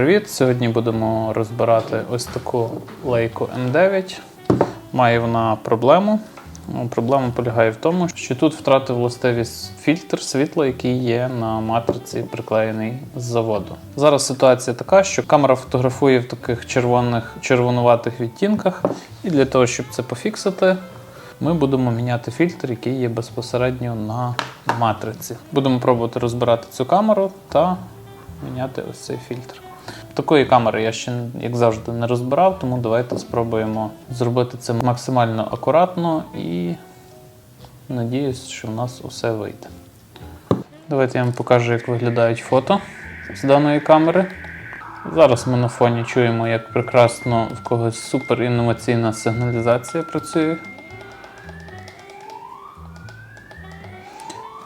привіт! Сьогодні будемо розбирати ось таку лейку М9. Має вона проблему. Ну, Проблема полягає в тому, що тут втратив властивість фільтр світла, який є на матриці, приклеєний з заводу. Зараз ситуація така, що камера фотографує в таких червоних червонуватих відтінках, і для того, щоб це пофіксити, ми будемо міняти фільтр, який є безпосередньо на матриці. Будемо пробувати розбирати цю камеру та міняти ось цей фільтр. Такої камери я ще, як завжди, не розбирав, тому давайте спробуємо зробити це максимально акуратно і надіюсь, що в нас усе вийде. Давайте я вам покажу, як виглядають фото з даної камери. Зараз ми на фоні чуємо, як прекрасно в когось супер інноваційна сигналізація працює.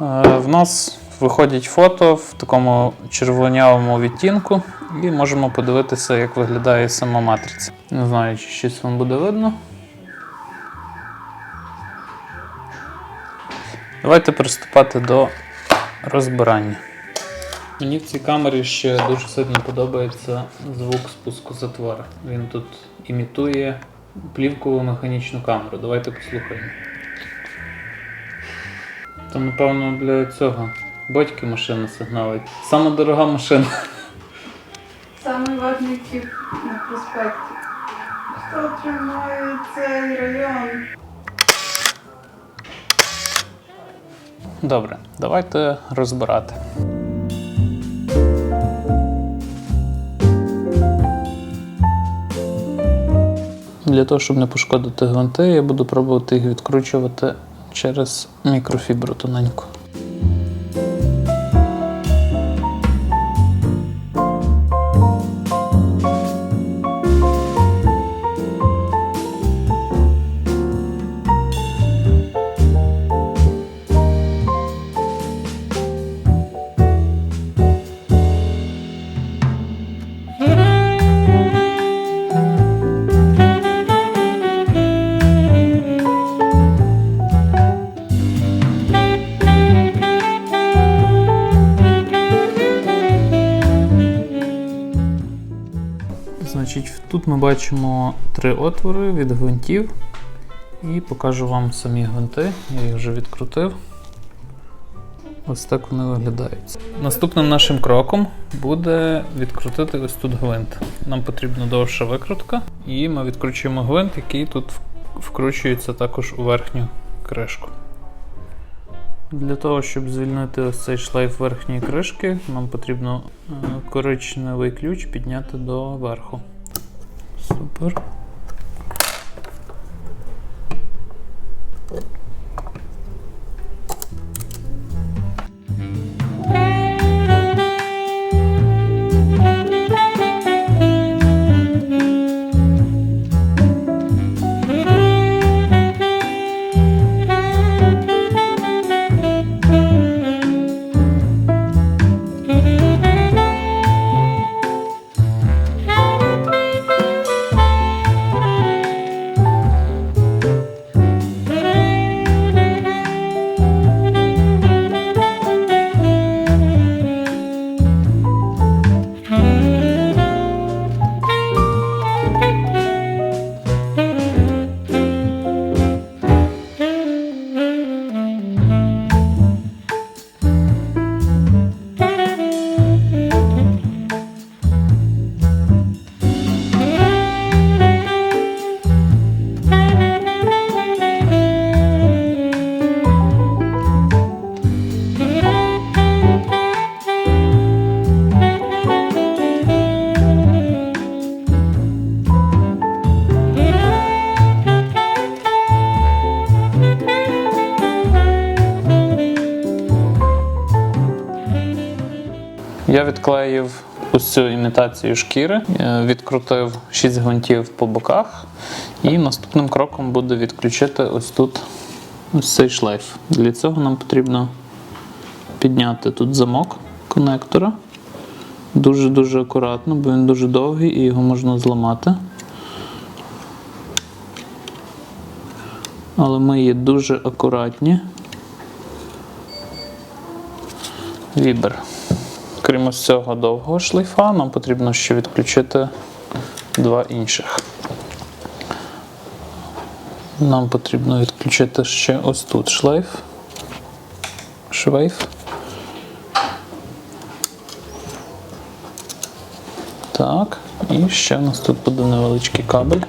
Е, В нас виходять фото в такому червонявому відтінку, і можемо подивитися, як виглядає сама матриця. Не знаю, чи щось вам буде видно. Давайте приступати до розбирання. Мені в цій камері ще дуже сильно подобається звук спуску затвора. Він тут імітує плівкову механічну камеру. Давайте послухаємо. То, напевно, для цього батьки машина сигналить. Сама дорога машина. Самий важний тип на проспекті. Хто тримає цей район? Добре, давайте розбирати. Для того, щоб не пошкодити гвинти, я буду пробувати їх відкручувати через мікрофібру тоненьку. Бачимо три отвори від гвинтів. І покажу вам самі гвинти. Я їх вже відкрутив. Ось так вони виглядають. Наступним нашим кроком буде відкрутити ось тут гвинт. Нам потрібна довша викрутка, і ми відкручуємо гвинт, який тут вкручується також у верхню кришку. Для того, щоб звільнити ось цей шлейф верхньої кришки, нам потрібно е, коричневий ключ підняти до верху. Супер. Я відклеїв ось цю імітацію шкіри, е, відкрутив 6 гвинтів по боках, і наступним кроком буде відключити ось тут ось цей шлейф. Для цього нам потрібно підняти тут замок конектора. Дуже-дуже акуратно, бо він дуже довгий і його можна зламати. Але ми є дуже акуратні. Вібер. Крім ось цього довгого шлейфа, нам потрібно ще відключити два інших. Нам потрібно відключити ще ось тут шлейф. Швейф. Так, і ще у нас тут буде невеличкий кабель.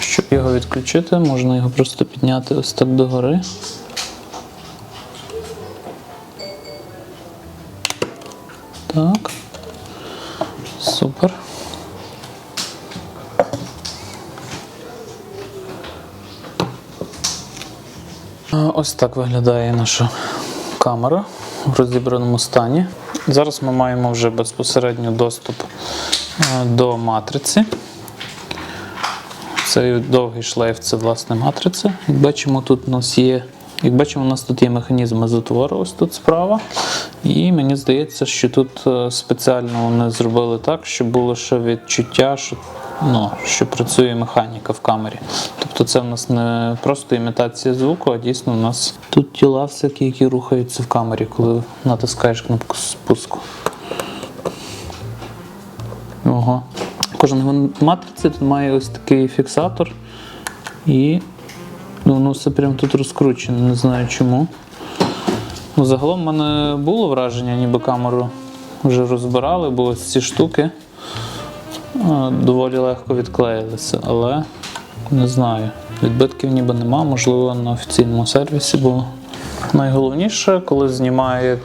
Щоб його відключити, можна його просто підняти ось так догори. Так. Супер. Ось так виглядає наша камера в розібраному стані. Зараз ми маємо вже безпосередньо доступ е, до матриці. Цей довгий шлейф це власне матриця. Як бачимо, тут у нас є. Як бачимо, у нас тут є механізм затвору, ось тут справа. І мені здається, що тут е, спеціально вони зробили так, щоб було ще відчуття, що, ну, що працює механіка в камері. Тобто це в нас не просто імітація звуку, а дійсно у нас тут тіла всякі, які рухаються в камері, коли натискаєш кнопку спуску. Ого. Кожен матриці тут має ось такий фіксатор. І ну, воно все прямо тут розкручене, не знаю чому. Ну, загалом в мене було враження, ніби камеру вже розбирали, бо ось ці штуки доволі легко відклеїлися, але не знаю. Відбитків ніби нема, можливо, на офіційному сервісі було. Найголовніше, коли, знімає,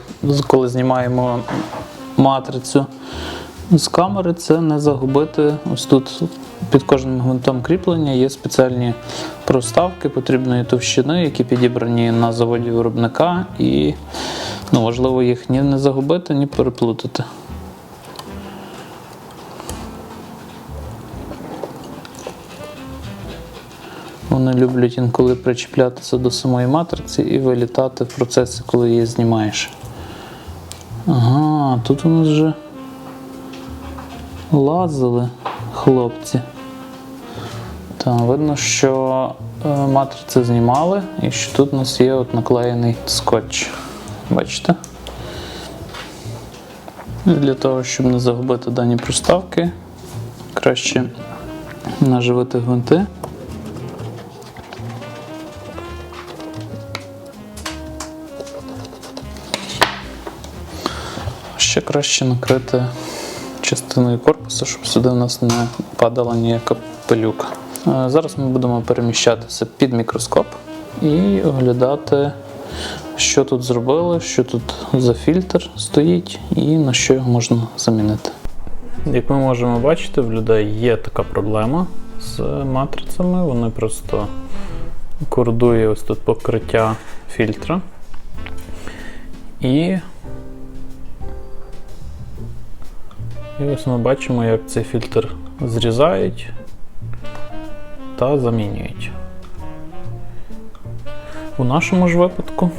коли знімаємо матрицю з камери, це не загубити. Ось тут під кожним гвинтом кріплення є спеціальні проставки потрібної товщини, які підібрані на заводі виробника, і ну, важливо їх ні не загубити, ні переплутати. Вони люблять інколи причіплятися до самої матриці і вилітати в процесі, коли її знімаєш. Ага, тут у нас вже лазили хлопці. Та, видно, що е, матрицю знімали і що тут у нас є от наклеєний скотч. Бачите? Для того, щоб не загубити дані проставки, краще наживити гвинти. Ще краще накрити частиною корпусу, щоб сюди в нас не падала ніяка пилюка. Е, Зараз ми будемо переміщатися під мікроскоп і оглядати, що тут зробили, що тут за фільтр стоїть і на що його можна замінити. Як ми можемо бачити, в людей є така проблема з матрицями. Вони просто кордує ось тут покриття фільтра. І І ось ми бачимо, як цей фільтр зрізають та замінюють. У нашому ж випадку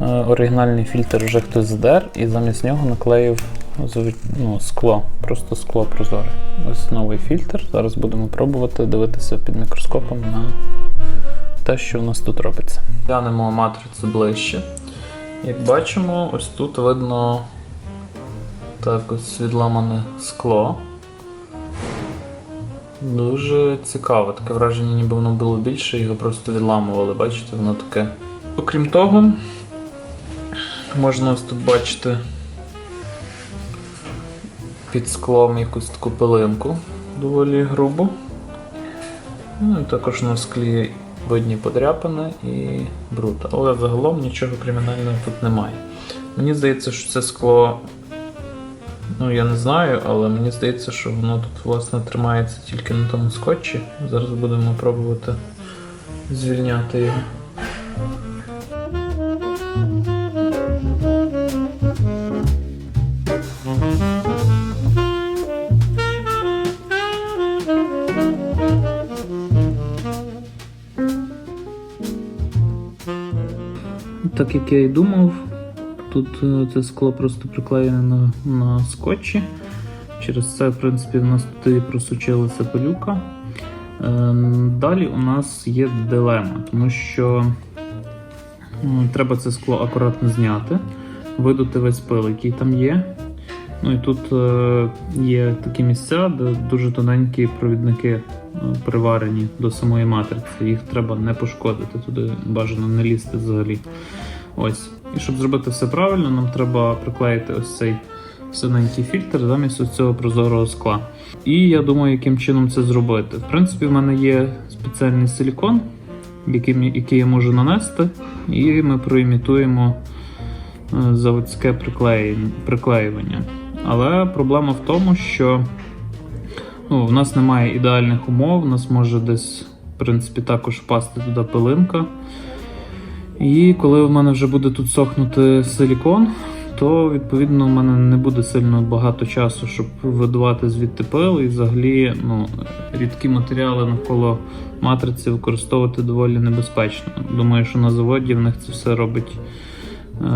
е, оригінальний фільтр вже хтось здер і замість нього наклеїв ну, скло, просто скло прозоре. Ось новий фільтр. Зараз будемо пробувати дивитися під мікроскопом на те, що у нас тут робиться. Глянемо матрицю ближче. Як бачимо, ось тут видно так, ось відламане скло. Дуже цікаво, таке враження, ніби воно було більше, його просто відламували, бачите, воно таке. Окрім того, можна ось тут бачити під склом якусь таку пилинку доволі грубу. Ну і також на склі видні подряпини і бруд. Але загалом нічого кримінального тут немає. Мені здається, що це скло Ну, я не знаю, але мені здається, що воно тут власне тримається тільки на тому скотчі. Зараз будемо пробувати звільняти його. Так як я і думав, Тут е, це скло просто приклеєне на, на скотчі. Через це, в принципі, в нас тут і просучилася пилюка. Е, Далі у нас є дилема, тому що Треба це скло акуратно зняти, видути весь пил, який там є. Ну і тут е, є такі місця, де дуже тоненькі провідники е, приварені до самої матриці. Їх треба не пошкодити, туди бажано не лізти взагалі. Ось. І щоб зробити все правильно, нам треба приклеїти ось цей синенький фільтр замість ось цього прозорого скла. І я думаю, яким чином це зробити. В принципі, в мене є спеціальний силікон, який, який я можу нанести, і ми проімітуємо е, заводське приклеювання. Але проблема в тому, що ну, в нас немає ідеальних умов, у нас може десь, в принципі, також впасти туди пилинка. І коли в мене вже буде тут сохнути силікон, то відповідно в мене не буде сильно багато часу, щоб видувати звідти пил. І взагалі ну, рідкі матеріали навколо матриці використовувати доволі небезпечно. Думаю, що на заводі в них це все робить е,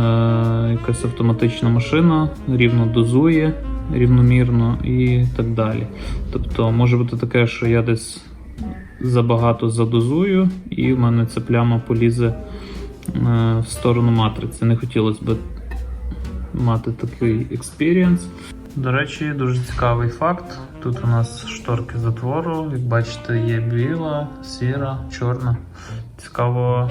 якась автоматична машина, рівно дозує, рівномірно і так далі. Тобто може бути таке, що я десь забагато задозую, і в мене ця пляма полізе в сторону матриці. Не хотілося б мати такий експірієнс. До речі, дуже цікавий факт. Тут у нас шторки затвору. Як бачите, є біла, сіра, чорна. Цікаво,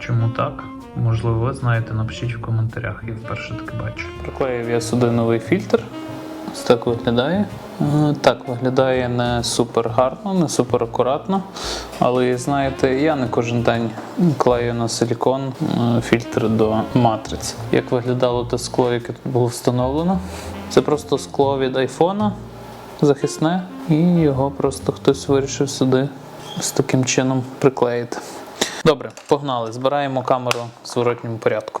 чому так? Можливо, ви знаєте, напишіть в коментарях, я вперше таке бачу. Приклеїв я сюди новий фільтр. Ось так виглядає. Е, Так, виглядає не супер гарно, не супер акуратно. Але знаєте, я не кожен день клею на силікон е, фільтр до матриці. Як виглядало те скло, яке тут було встановлено? Це просто скло від айфона захисне, і його просто хтось вирішив сюди з таким чином приклеїти. Добре, погнали. Збираємо камеру в зворотньому порядку.